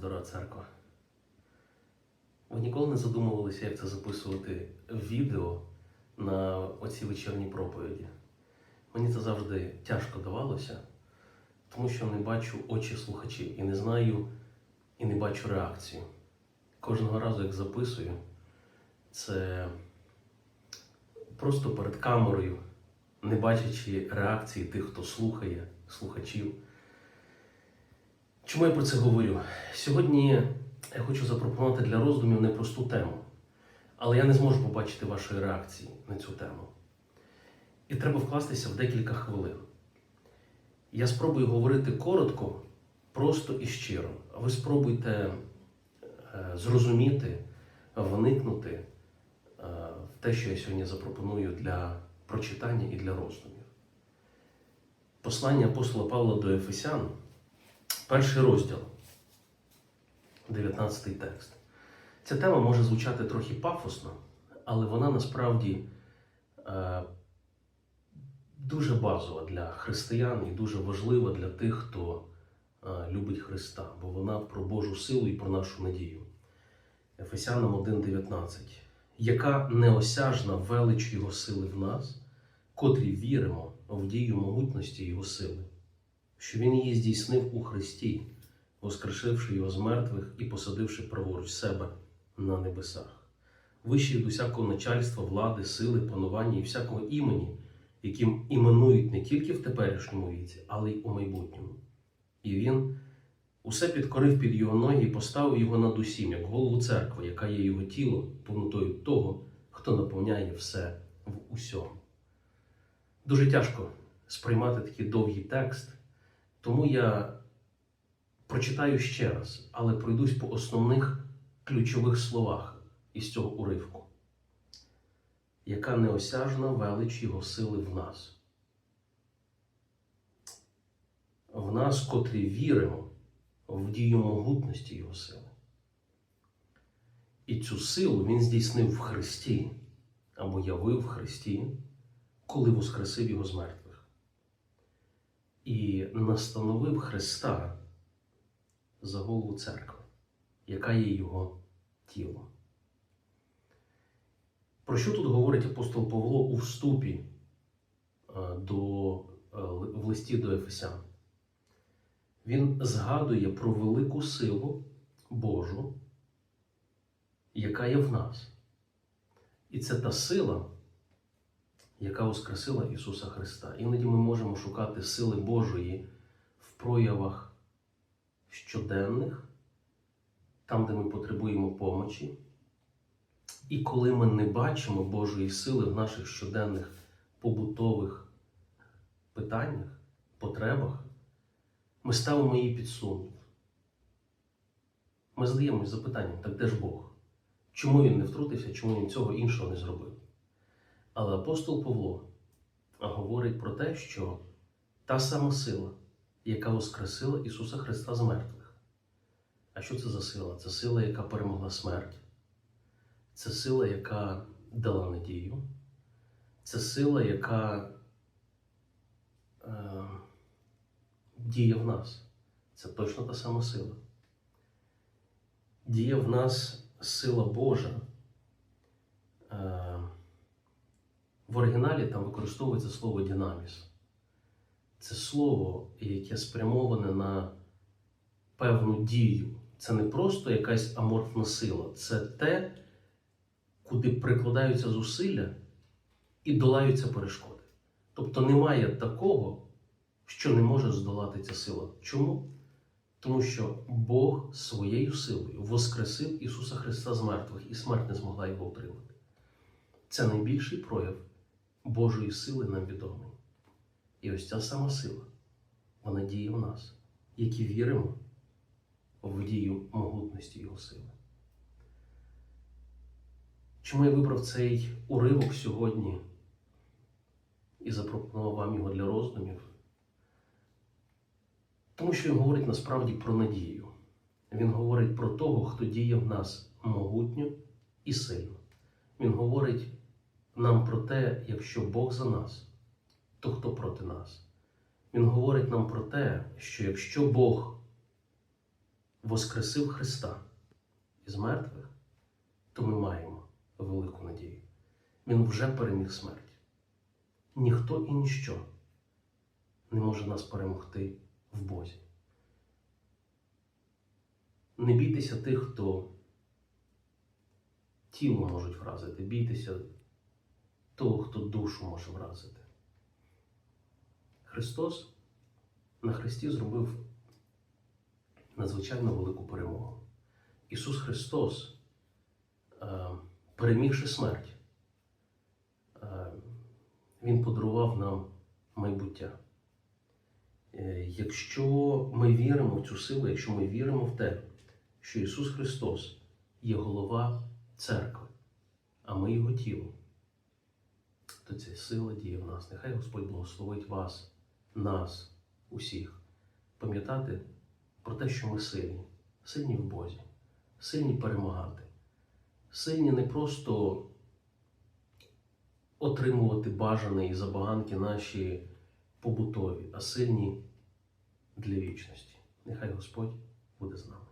Дорога церква. Ви ніколи не задумувалися, як це записувати відео на оці вечірні проповіді. Мені це завжди тяжко давалося, тому що не бачу очі слухачів і не знаю і не бачу реакцію. Кожного разу, як записую, це просто перед камерою, не бачачи реакції тих, хто слухає, слухачів. Чому я про це говорю? Сьогодні я хочу запропонувати для роздумів непросту тему, але я не зможу побачити вашої реакції на цю тему. І треба вкластися в декілька хвилин. Я спробую говорити коротко, просто і щиро. А ви спробуйте е, зрозуміти, вникнути е, в те, що я сьогодні запропоную для прочитання і для роздумів. Послання апостола Павла до Ефесян. Перший розділ, 19 текст. Ця тема може звучати трохи пафосно, але вона насправді е, дуже базова для християн і дуже важлива для тих, хто е, любить Христа, бо вона про Божу силу і про нашу надію. Ефесянам 1,19. Яка неосяжна велич Його сили в нас, котрі віримо в дію могутності Його сили що він її здійснив у Христі, воскрешивши його з мертвих і посадивши праворуч себе на небесах, вище від усякого начальства, влади, сили, панування і всякого імені, яким іменують не тільки в теперішньому віці, але й у майбутньому. І він усе підкорив під його ноги і поставив його над усім, як голову церкви, яка є його тіло, повнотою того, хто наповняє все в усьому. Дуже тяжко сприймати такий довгий текст. Тому я прочитаю ще раз, але пройдусь по основних ключових словах із цього уривку. Яка неосяжна велич Його сили в нас? В нас, котрі віримо в дію могутності Його сили. І цю силу Він здійснив в Христі або явив в Христі, коли воскресив Його з і настановив Христа за голову церкви, яка є Його тілом. Про що тут говорить апостол Павло у вступі е, до, е, в листі до Ефесян? Він згадує про велику силу Божу, яка є в нас. І це та сила, яка воскресила Ісуса Христа. Іноді ми можемо шукати сили Божої в проявах щоденних, там, де ми потребуємо помочі. І коли ми не бачимо Божої сили в наших щоденних побутових питаннях, потребах, ми ставимо її під сумнів. Ми задаємось запитанням, так де ж Бог? Чому він не втрутився, чому він цього іншого не зробив? Але апостол Павло говорить про те, що та сама сила, яка воскресила Ісуса Христа з мертвих. А що це за сила? Це сила, яка перемогла смерть. Це сила, яка дала надію. Це сила, яка е, діє в нас. Це точно та сама сила. Діє в нас сила Божа. Е, в оригіналі там використовується слово динаміс. Це слово, яке спрямоване на певну дію. Це не просто якась аморфна сила, це те, куди прикладаються зусилля і долаються перешкоди. Тобто немає такого, що не може здолати ця сила. Чому? Тому що Бог своєю силою воскресив Ісуса Христа з мертвих, і смерть не змогла його утримати. Це найбільший прояв Божої сили нам відомий. І ось ця сама сила, вона діє в нас, які віримо в дію могутності Його сили. Чому я вибрав цей уривок сьогодні і запропонував вам його для роздумів? Тому що він говорить насправді про надію. Він говорить про того, хто діє в нас могутньо і сильно. Він говорить нам про те, якщо Бог за нас, то хто проти нас? Він говорить нам про те, що якщо Бог воскресив Христа із мертвих, то ми маємо велику надію. Він вже переміг смерть. Ніхто і ніщо не може нас перемогти в Бозі. Не бійтеся тих, хто тіло можуть вразити, бійтеся того, хто душу може вразити. Христос на Христі зробив надзвичайно велику перемогу. Ісус Христос, е, перемігши смерть, е, Він подарував нам майбуття. Е, Якщо ми віримо в цю силу, якщо ми віримо в те, що Ісус Христос є голова церкви, а ми Його тіло, то ця сила діє в нас. Нехай Господь благословить вас, нас, усіх, пам'ятати про те, що ми сильні, сильні в Бозі, сильні перемагати, сильні не просто отримувати бажане і забаганки наші побутові, а сильні для вічності. Нехай Господь буде з нами.